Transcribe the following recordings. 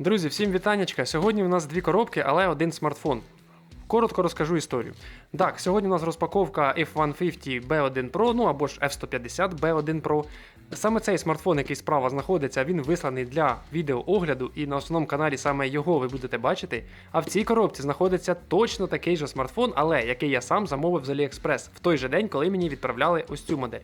Друзі, всім вітанечка. Сьогодні у нас дві коробки, але один смартфон. Коротко розкажу історію. Так, сьогодні у нас розпаковка F150 B1 Pro, ну або ж F150 B1 Pro. Саме цей смартфон, який справа знаходиться, він висланий для відеоогляду, і на основному каналі саме його ви будете бачити. А в цій коробці знаходиться точно такий же смартфон, але який я сам замовив з AliExpress в той же день, коли мені відправляли ось цю модель.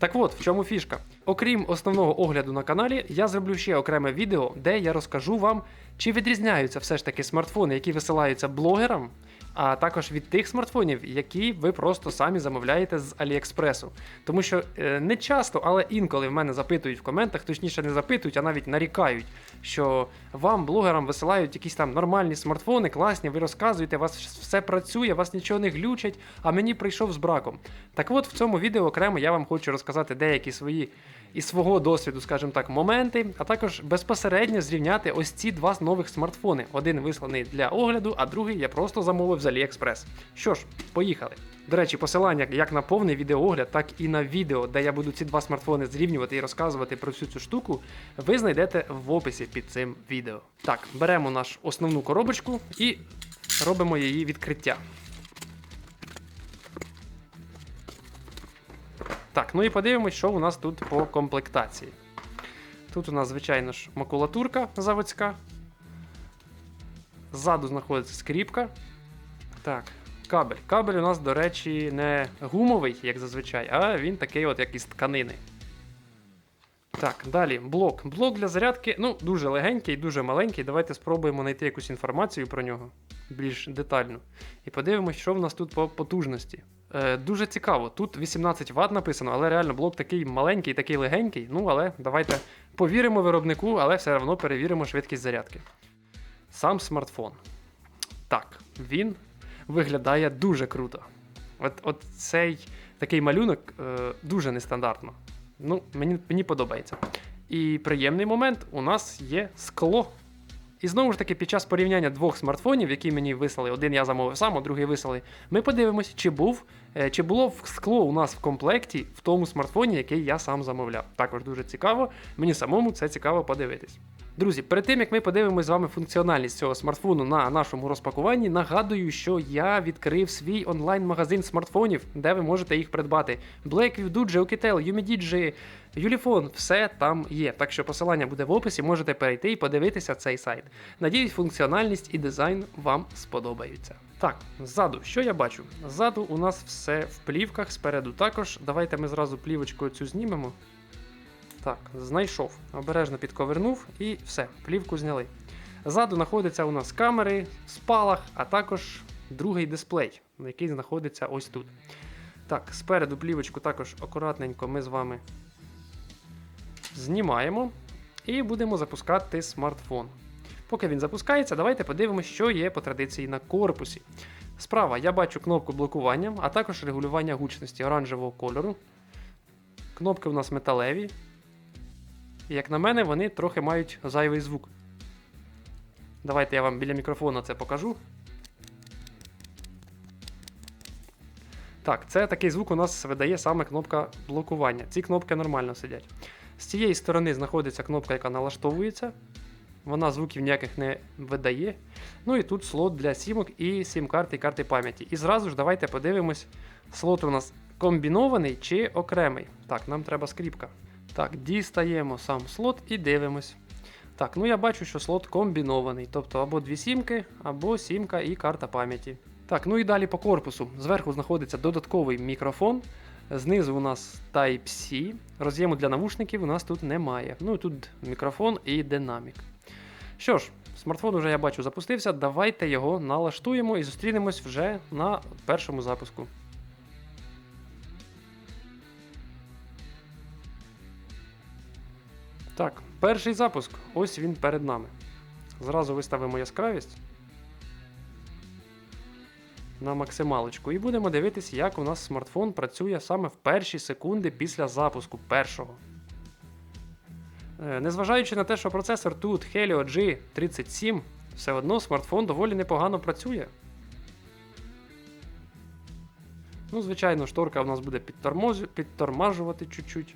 Так от, в чому фішка? Окрім основного огляду на каналі, я зроблю ще окреме відео, де я розкажу вам, чи відрізняються все ж таки смартфони, які висилаються блогерам, а також від тих смартфонів, які ви просто самі замовляєте з Аліекспресу. Тому що е, не часто, але інколи в мене запитують в коментах, точніше не запитують, а навіть нарікають, що вам, блогерам, висилають якісь там нормальні смартфони, класні, ви розказуєте, у вас все працює, вас нічого не глючить, а мені прийшов з браком. Так от в цьому відео окремо я вам хочу розказати деякі свої із свого досвіду, скажімо так, моменти, а також безпосередньо зрівняти ось ці два нових смартфони. Один висланий для огляду, а другий я просто замовив з AliExpress. Що ж, поїхали. До речі, посилання як на повний відеоогляд, так і на відео, де я буду ці два смартфони зрівнювати і розказувати про всю цю штуку, ви знайдете в описі під цим відео. Так, беремо нашу основну коробочку і робимо її відкриття. Так, ну і подивимось, що у нас тут по комплектації. Тут у нас, звичайно ж, макулатурка заводська. Ззаду знаходиться скріпка. Так, кабель. Кабель у нас, до речі, не гумовий, як зазвичай, а він такий, от, як із тканини. Так, далі блок. Блок для зарядки, ну, дуже легенький, дуже маленький. Давайте спробуємо знайти якусь інформацію про нього більш детально. І подивимось, що в нас тут по потужності. Е, дуже цікаво. Тут 18 Вт написано, але реально блок такий маленький, такий легенький. Ну, але давайте повіримо виробнику, але все одно перевіримо швидкість зарядки. Сам смартфон. Так, він виглядає дуже круто. От, от цей такий малюнок е, дуже нестандартно. Ну, мені, мені подобається. І приємний момент у нас є скло. І знову ж таки, під час порівняння двох смартфонів, які мені вислали, один я замовив сам, а другий вислали, ми подивимося, чи був, чи було скло у нас в комплекті в тому смартфоні, який я сам замовляв. Також дуже цікаво, мені самому це цікаво подивитись. Друзі, перед тим як ми подивимося з вами функціональність цього смартфону на нашому розпакуванні, нагадую, що я відкрив свій онлайн-магазин смартфонів, де ви можете їх придбати. Blackview, Doogee, Oukitel, Umidigi, Ulifone, все там є. Так що посилання буде в описі, можете перейти і подивитися цей сайт. Надіюсь, функціональність і дизайн вам сподобаються. Так, ззаду, що я бачу? Ззаду у нас все в плівках, спереду також. Давайте ми зразу плівочку цю знімемо. Так, знайшов. Обережно підковернув і все, плівку зняли. Ззаду знаходяться у нас камери, спалах, а також другий дисплей, який знаходиться ось тут. Так, спереду плівочку також акуратненько ми з вами знімаємо і будемо запускати смартфон. Поки він запускається, давайте подивимося, що є по традиції на корпусі. Справа я бачу кнопку блокування, а також регулювання гучності оранжевого кольору. Кнопки у нас металеві. І як на мене, вони трохи мають зайвий звук. Давайте я вам біля мікрофона це покажу. Так, це такий звук у нас видає саме кнопка блокування. Ці кнопки нормально сидять. З цієї сторони знаходиться кнопка, яка налаштовується. Вона звуків ніяких не видає. Ну і тут слот для сімок і сім-карти і карти пам'яті. І зразу ж давайте подивимось, слот у нас комбінований чи окремий. Так, нам треба скріпка. Так, дістаємо сам слот і дивимось. Так, ну я бачу, що слот комбінований, тобто або дві сімки, або сімка і карта пам'яті. Так, ну і далі по корпусу. Зверху знаходиться додатковий мікрофон. Знизу у нас Type-C. Роз'єму для навушників у нас тут немає. Ну і тут мікрофон і динамік. Що ж, смартфон уже я бачу запустився. Давайте його налаштуємо і зустрінемось вже на першому запуску. Так, перший запуск. Ось він перед нами. Зразу виставимо яскравість на максималочку. І будемо дивитися, як у нас смартфон працює саме в перші секунди після запуску першого. Е, Незважаючи на те, що процесор тут Helio G37, все одно смартфон доволі непогано працює. Ну, звичайно, шторка у нас буде підтормажувати чуть-чуть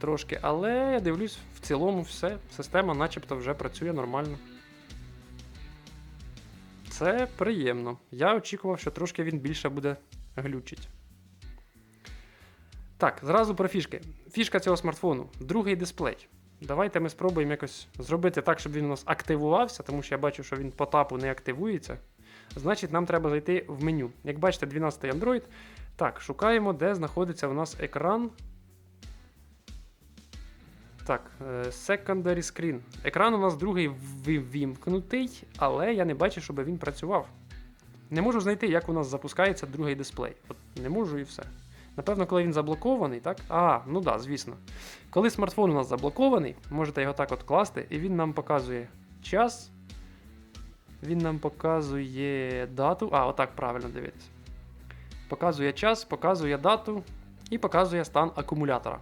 трошки, але я дивлюсь, в цілому все, система начебто вже працює нормально. Це приємно. Я очікував, що трошки він більше буде глючить. Так, зразу про фішки. Фішка цього смартфону другий дисплей. Давайте ми спробуємо якось зробити так, щоб він у нас активувався, тому що я бачу, що він по тапу не активується. Значить, нам треба зайти в меню. Як бачите, 12-й Android. Так, шукаємо, де знаходиться у нас екран. Так, е, secondary screen. Екран у нас другий ввімкнутий, але я не бачу, щоб він працював. Не можу знайти, як у нас запускається другий дисплей. От не можу і все. Напевно, коли він заблокований, так? А, ну да, звісно. Коли смартфон у нас заблокований, можете його так от класти, і він нам показує час. Він нам показує дату. А, отак правильно дивитися. Показує час, показує дату і показує стан акумулятора.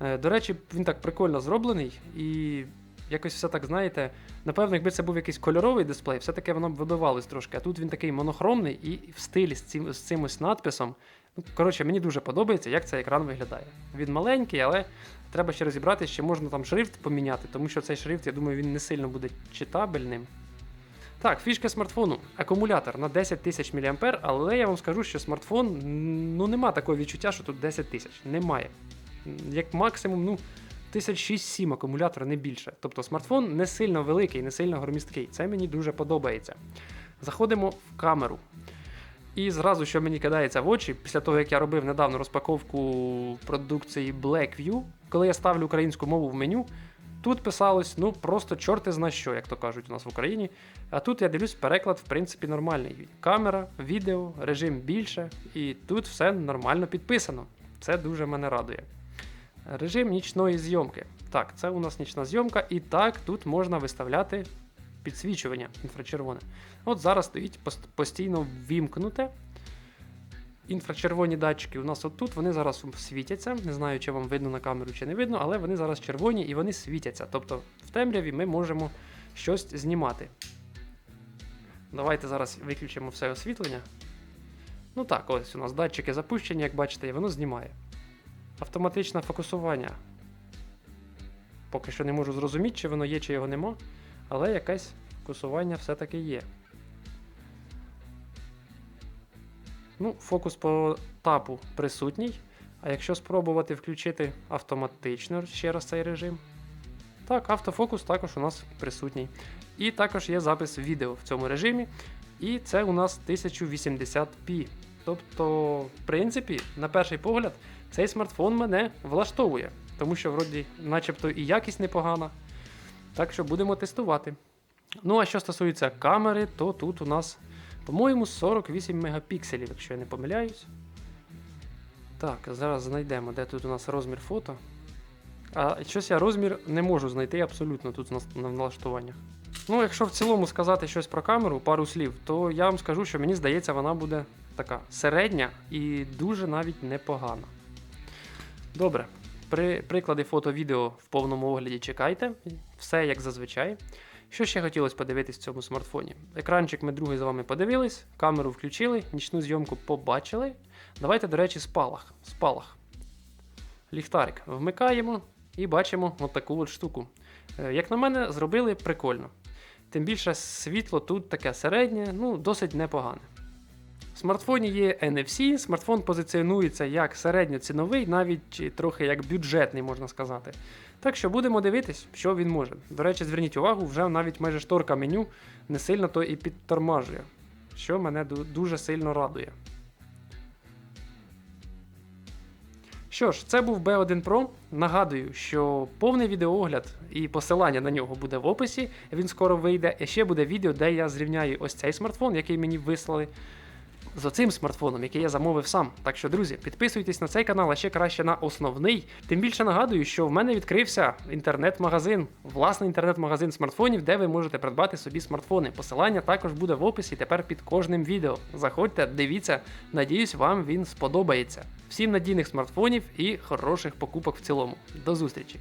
Е, До речі, він так прикольно зроблений і якось все так, знаєте, напевно, якби це був якийсь кольоровий дисплей, все-таки воно б вибивалось трошки. А тут він такий монохромний і в стилі з цим, з цим ось надписом. Ну, коротше, мені дуже подобається, як цей екран виглядає. Він маленький, але треба ще розібратися, чи можна там шрифт поміняти, тому що цей шрифт, я думаю, він не сильно буде читабельним. Так, фішка смартфону. Акумулятор на 10 тисяч мА, але я вам скажу, що смартфон ну нема такого відчуття, що тут 10 тисяч. Немає. Як максимум, ну, 1006-7 акумулятора, не більше. Тобто смартфон не сильно великий, не сильно громісткий. Це мені дуже подобається. Заходимо в камеру. І зразу, що мені кидається в очі, після того, як я робив недавно розпаковку продукції Blackview, коли я ставлю українську мову в меню, тут писалось, ну просто чорти зна що, як то кажуть у нас в Україні. А тут я дивлюсь, переклад, в принципі, нормальний. Камера, відео, режим більше, і тут все нормально підписано. Це дуже мене радує. Режим нічної зйомки. Так, це у нас нічна зйомка, і так тут можна виставляти підсвічування інфрачервоне. От зараз стоїть постійно ввімкнуте. Інфрачервоні датчики у нас отут, вони зараз світяться. Не знаю, чи вам видно на камеру, чи не видно, але вони зараз червоні і вони світяться. Тобто в темряві ми можемо щось знімати. Давайте зараз виключимо все освітлення. Ну так, ось у нас датчики запущені, як бачите, і воно знімає. Автоматичне фокусування. Поки що не можу зрозуміти, чи воно є, чи його нема, але якесь фокусування все-таки є. Ну, фокус по тапу присутній. А якщо спробувати включити автоматично ще раз цей режим. Так, автофокус також у нас присутній. І також є запис відео в цьому режимі. І це у нас 1080p. Тобто, в принципі, на перший погляд, цей смартфон мене влаштовує, тому що, вроді, начебто, і якість непогана. Так що будемо тестувати. Ну, а що стосується камери, то тут у нас, по-моєму, 48 мегапікселів, якщо я не помиляюсь. Так, зараз знайдемо, де тут у нас розмір фото. А щось я розмір не можу знайти абсолютно тут на налаштуваннях. Ну, якщо в цілому сказати щось про камеру, пару слів, то я вам скажу, що мені здається, вона буде така середня і дуже навіть непогана. Добре, при, приклади фото-відео в повному огляді чекайте. Все як зазвичай. Що ще хотілося подивитись в цьому смартфоні? Екранчик ми другий з вами подивились, камеру включили, нічну зйомку побачили. Давайте, до речі, спалах. Спалах. Ліхтарик вмикаємо і бачимо от таку от штуку. Е, Як на мене, зробили прикольно. Тим більше світло тут таке середнє, ну досить непогане. В смартфоні є NFC, смартфон позиціонується як середньоціновий, навіть трохи як бюджетний, можна сказати. Так що будемо дивитись, що він може. До речі, зверніть увагу, вже навіть майже шторка меню не сильно то і підтормажує, що мене дуже сильно радує. Що ж, це був B1 Pro. Нагадую, що повний відеоогляд і посилання на нього буде в описі. Він скоро вийде. І ще буде відео, де я зрівняю ось цей смартфон, який мені вислали, з оцим смартфоном, який я замовив сам. Так що, друзі, підписуйтесь на цей канал, а ще краще на основний. Тим більше нагадую, що в мене відкрився інтернет-магазин, власний інтернет-магазин смартфонів, де ви можете придбати собі смартфони. Посилання також буде в описі тепер під кожним відео. Заходьте, дивіться, надіюсь, вам він сподобається. Всім надійних смартфонів і хороших покупок в цілому. До зустрічі!